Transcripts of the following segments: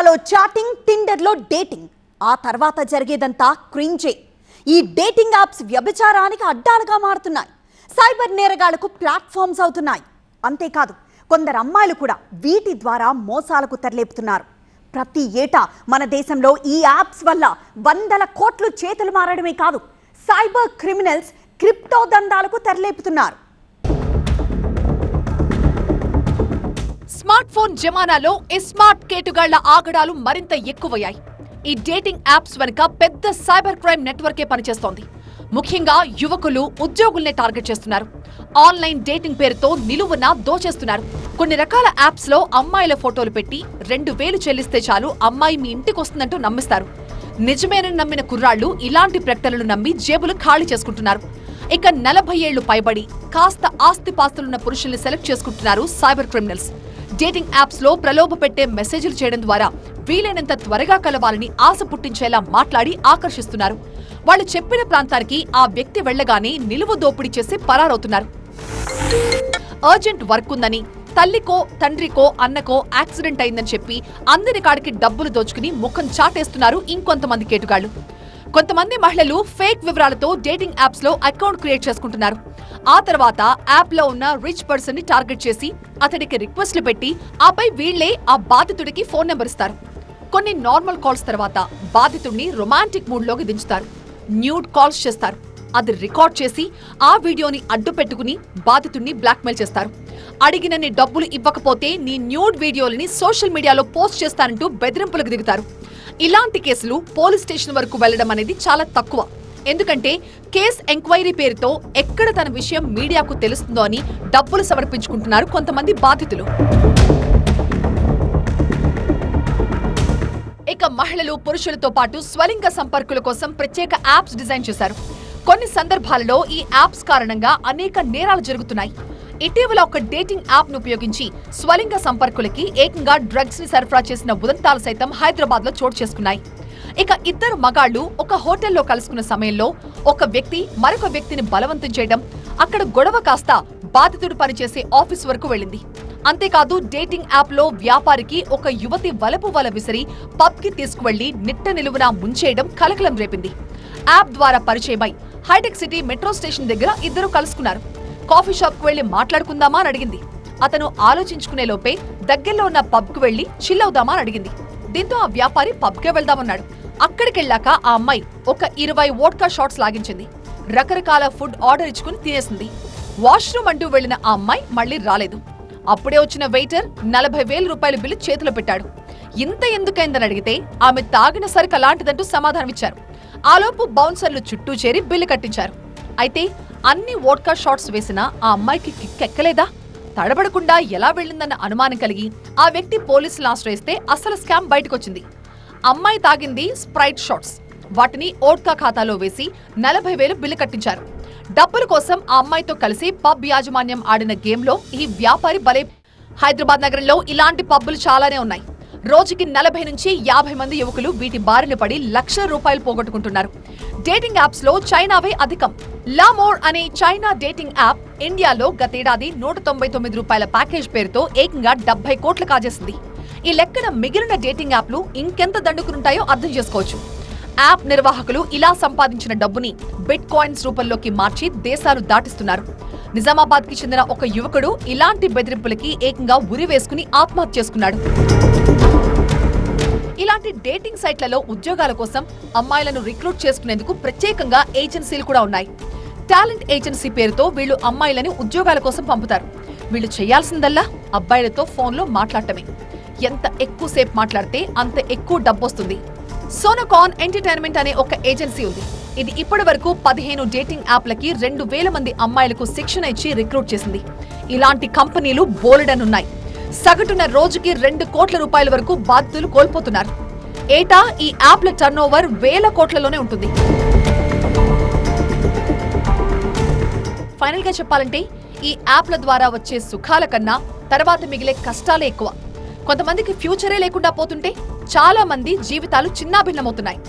ఇన్స్టాలో chatting టిండర్లో dating. ఆ తర్వాత జరిగేదంతా క్రింజే. ఈ డేటింగ్ యాప్స్ వ్యభిచారానికి అడ్డాలుగా మారుతున్నాయి. సైబర్ నేరగాళ్ళకు ప్లాట్ఫామ్స్ అవుతున్నాయి. అంతేకాదు కొందరు అమ్మాయిలు కూడా వీటి ద్వారా మోసాలకు తెరలేపుతున్నారు. ప్రతి ఏటా మన దేశంలో ఈ యాప్స్ వల్ల వందల కోట్లు చేతులు మారడమే కాదు సైబర్ క్రిమినల్స్ క్రిప్టో దందాలకు తెరలేపుతున్నారు. స్మార్ట్ ఫోన్ జమానాలో ఈ స్మార్ట్ కేటుగాళ్ళ ఆగడాలు మరింత ఎక్కువయ్యాయి. ఈ డేటింగ్ యాప్స్ వెనుక పెద్ద సైబర్ క్రైమ్ నెట్వర్కే పనిచేస్తోంది. ముఖ్యంగా యువకులు ఉద్యోగుల్నే టార్గెట్ చేస్తున్నారు. ఆన్లైన్ డేటింగ్ పేరుతో నిలువున దోచేస్తున్నారు. కొన్ని రకాల యాప్స్లో అమ్మాయిల ఫోటోలు పెట్టి రెండు వేలు చెల్లిస్తే చాలు అమ్మాయి మీ ఇంటికి వస్తుందంటూ నమ్మిస్తారు. నిజమేనని నమ్మిన కుర్రాళ్ళు ఇలాంటి ప్రకటనలు నమ్మి జేబులు ఖాళీ చేసుకుంటున్నారు. ఇక నలభై ఏళ్ళు పైబడి కాస్త ఆస్తిపాస్తులున్న పురుషుల్ని సెలెక్ట్ చేసుకుంటున్నారు సైబర్ క్రిమినల్స్. డేటింగ్ యాప్స్లో ప్రలోభ పెట్టే మెసేజ్లు చేయడం ద్వారా వీలైనంత త్వరగా కలవాలని ఆశ పుట్టించేలా మాట్లాడి ఆకర్షిస్తున్నారు. వాళ్ళు చెప్పిన ప్రాంతానికి ఆ వ్యక్తి వెళ్ళగానే నిలువ దోపిడీ చేసి పరారవుతున్నారు. అర్జెంట్ వర్క్ ఉందని తల్లికో తండ్రికో అన్నకో యాక్సిడెంట్ అయిందని చెప్పి అందరి కాడికి డబ్బులు దోచుకుని ముఖం చాటేస్తున్నారు ఇంకొంతమంది కేటుగాళ్ళు కొంతమంది మహిళలు ఫేక్ వివరాలతో డేటింగ్ యాప్స్లో అకౌంట్ క్రియేట్ చేసుకుంటున్నారు. ఆ తర్వాత యాప్లో ఉన్న రిచ్ పర్సన్ని టార్గెట్ చేసి అతడికి రిక్వెస్ట్లు పెట్టి ఆపై వీళ్ళే ఆ బాధితుడికి ఫోన్ నెంబర్ ఇస్తారు. కొన్ని నార్మల్ కాల్స్ తర్వాత బాధితుడిని రొమాంటిక్ మూడ్లోకి దించుతారు. న్యూడ్ కాల్స్ చేస్తారు. అది రికార్డ్ చేసి ఆ వీడియోని అడ్డు పెట్టుకుని బాధితుడిని బ్లాక్మెయిల్ చేస్తారు. అడిగినన్ని డబ్బులు ఇవ్వకపోతే నీ న్యూడ్ వీడియోలని సోషల్ మీడియాలో పోస్ట్ చేస్తానంటూ బెదిరింపులకు దిగుతారు. ఇలాంటి కేసులు పోలీస్ స్టేషన్ వరకు వెళ్ళడం అనేది చాలా తక్కువ. ఎందుకంటే కేస్ ఎంక్వైరీ పేరుతో ఎక్కడ తన విషయం మీడియాకు తెలుస్తుందో అని డబ్బులు సమర్పించుకుంటున్నారు కొంతమంది బాధితులు. ఇక మహిళలు పురుషులతో పాటు స్వలింగ సంపర్కుల కోసం ప్రత్యేక యాప్స్ డిజైన్ చేశారు. కొన్ని సందర్భాలలో ఈ యాప్స్ కారణంగా అనేక నేరాలు జరుగుతున్నాయి. ఇటీవల ఒక డేటింగ్ యాప్ను ఉపయోగించి స్వలింగ సంపర్కులకి ఏకంగా డ్రగ్స్ని సరఫరా చేసిన ఉదంతాలు సైతం హైదరాబాద్లో చోటు చేసుకున్నాయి. ఇక ఇద్దరు మగాళ్ళు ఒక హోటల్లో కలుసుకున్న సమయంలో ఒక వ్యక్తి మరొక వ్యక్తిని బలవంతం చేయడం అక్కడ గొడవ కాస్త బాధితుడు పనిచేసే ఆఫీస్ వరకు వెళ్ళింది. అంతేకాదు డేటింగ్ యాప్లో వ్యాపారికి ఒక యువతి వలపు వల విసిరి పబ్కి తీసుకువెళ్ళి నిట్ట నిలువున ముంచేయడం కలకలం రేపింది. యాప్ ద్వారా పరిచయమై హైటెక్ సిటీ మెట్రో స్టేషన్ దగ్గర ఇద్దరు కలుసుకున్నారు. కాఫీ షాప్కు వెళ్ళి మాట్లాడుకుందామా అని అడిగింది. అతను ఆలోచించుకునే లోపే దగ్గరలో ఉన్న పబ్కు వెళ్ళి చిల్లవుదామా అని అడిగింది. దీంతో ఆ వ్యాపారి పబ్కే వెళ్దామన్నాడు. అక్కడికెళ్ళాక ఆ అమ్మాయి ఒక ఇరవై వోడ్కా షాట్స్ లాగించింది. రకరకాల ఫుడ్ ఆర్డర్ ఇచ్చుకుని తినేసింది. వాష్రూమ్ అంటూ వెళ్ళిన ఆ అమ్మాయి మళ్ళీ రాలేదు. అప్పుడే వచ్చిన వెయిటర్ నలభై వేల రూపాయల బిల్లు చేతిలో పెట్టాడు. ఇంత ఎందుకైందని అడిగితే ఆమె తాగిన సరికి అలాంటిదంటూ సమాధానమిచ్చారు. ఆలోపు బౌన్సర్లు చుట్టూ చేరి బిల్లు కట్టించారు. అయితే అన్ని వోడ్కా షాట్స్ వేసినా ఆ అమ్మాయికి కిక్కెక్కలేదా తడబడకుండా ఎలా వెళ్ళిందన్న అనుమానం కలిగి ఆ వ్యక్తి పోలీసులు ఆశ్రయిస్తే అసలు స్కామ్ బయటకొచ్చింది. అమ్మాయి తాగింది స్ప్రైట్ షాట్స్. వాటిని ఓడ్కా ఖాతాలో వేసి నలభై వేలు బిల్లు కట్టించారు. డబ్బుల కోసం ఆ అమ్మాయితో కలిసి పబ్ యాజమాన్యం ఆడిన గేమ్లో ఈ వ్యాపారి బలే హైదరాబాద్ నగరంలో ఇలాంటి పబ్బులు చాలానే ఉన్నాయి. రోజుకి నలభై నుంచి యాభై మంది యువకులు వీటి బారిన పడి లక్ష రూపాయలు పోగొట్టుకుంటున్నారు. డేటింగ్ యాప్స్లో చైనావే అధికం. లామోర్ అనే చైనా డేటింగ్ యాప్ ఇండియాలో గతేడాది నూట తొంభై తొమ్మిది రూపాయల ప్యాకేజ్ పేరుతో ఏకంగా డెబ్బై కోట్లు కాజేసింది. ఈ లెక్కన మిగిలిన డేటింగ్ యాప్లు ఇంకెంత దండుకునుంటాయో అర్థం చేసుకోవచ్చు. యాప్ నిర్వాహకులు ఇలా సంపాదించిన డబ్బుని బిట్ కాయిన్స్ రూపంలోకి మార్చి దేశాలు దాటిస్తున్నారు. నిజామాబాద్కి చెందిన ఒక యువకుడు ఇలాంటి బెదిరింపులకి ఏకంగా ఉరి వేసుకుని ఆత్మహత్య చేసుకున్నాడు. ఇలాంటి డేటింగ్ సైట్లలో ఉద్యోగాల కోసం అమ్మాయిలను రిక్రూట్ చేసుకునేందుకు ప్రత్యేకంగా ఏజెన్సీలు కూడా ఉన్నాయి. టాలెంట్ ఏజెన్సీ పేరుతో వీళ్ళు అమ్మాయిలని ఉద్యోగాల కోసం పంపుతారు. వీళ్ళు చేయాల్సిందల్లా అబ్బాయిలతో ఫోన్లో మాట్లాడటమే. ఎంత ఎక్కువసేపు మాట్లాడితే అంత ఎక్కువ డబ్బొస్తుంది సోనోకాన్ ఎంటర్టైన్మెంట్ అనే ఒక ఏజెన్సీ ఉంది. ఇది ఇప్పటి వరకు పదిహేను డేటింగ్ యాప్లకి రెండు వేల మంది అమ్మాయిలకు శిక్షణ ఇచ్చి రిక్రూట్ చేసింది. ఇలాంటి కంపెనీలు బోలెడనున్నాయి. సగటున రోజుకి రెండు కోట్ల రూపాయల వరకు బాధితులు కోల్పోతున్నారు. ఏటా ఈ యాప్ల టర్నోవర్ వేల కోట్లలోనే ఉంటుంది. ఫైనల్గా చెప్పాలంటే ఈ యాప్ల ద్వారా వచ్చే సుఖాల కన్నా తర్వాత మిగిలే కష్టాలే ఎక్కువ. కొంతమందికి ఫ్యూచరే లేకుండా పోతుంటే చాలా మంది జీవితాలు చిన్నాభిన్నమవుతున్నాయి.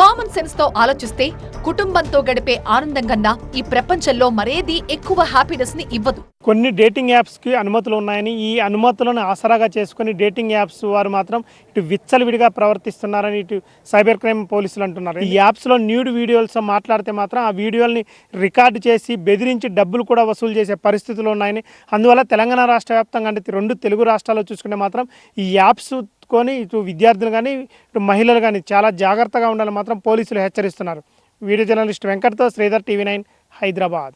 కామన్ సెన్స్తో ఆలోచిస్తే కుటుంబంతో గడిపే ఆనందం కన్నా ఈ ప్రపంచంలో మరేది ఎక్కువ హ్యాపీనెస్ని ఇవ్వదు. కొన్ని డేటింగ్ యాప్స్కి అనుమతులు ఉన్నాయని ఈ అనుమతులను ఆసరాగా చేసుకొని డేటింగ్ యాప్స్ వారు మాత్రం ఇటు విచ్చలవిడిగా ప్రవర్తిస్తున్నారని ఇటు సైబర్ క్రైమ్ పోలీసులు అంటున్నారు. ఈ యాప్స్లో న్యూడ్ వీడియోస్ మాట్లాడితే మాత్రం ఆ వీడియోల్ని రికార్డు చేసి బెదిరించి డబ్బులు కూడా వసూలు చేసే పరిస్థితులు ఉన్నాయని అందువల్ల తెలంగాణ రాష్ట్ర వ్యాప్తంగా అంటే రెండు తెలుగు రాష్ట్రాల్లో చూసుకుంటే మాత్రం ఈ యాప్స్ కొని ఇటు విద్యార్థులు కానీ ఇటు మహిళలు కానీ చాలా జాగ్రత్తగా ఉండాలని మాత్రం పోలీసులు హెచ్చరిస్తున్నారు. వీడియో జర్నలిస్ట్ వెంకట్తో శ్రీధర్ టీవీ నైన్ హైదరాబాద్.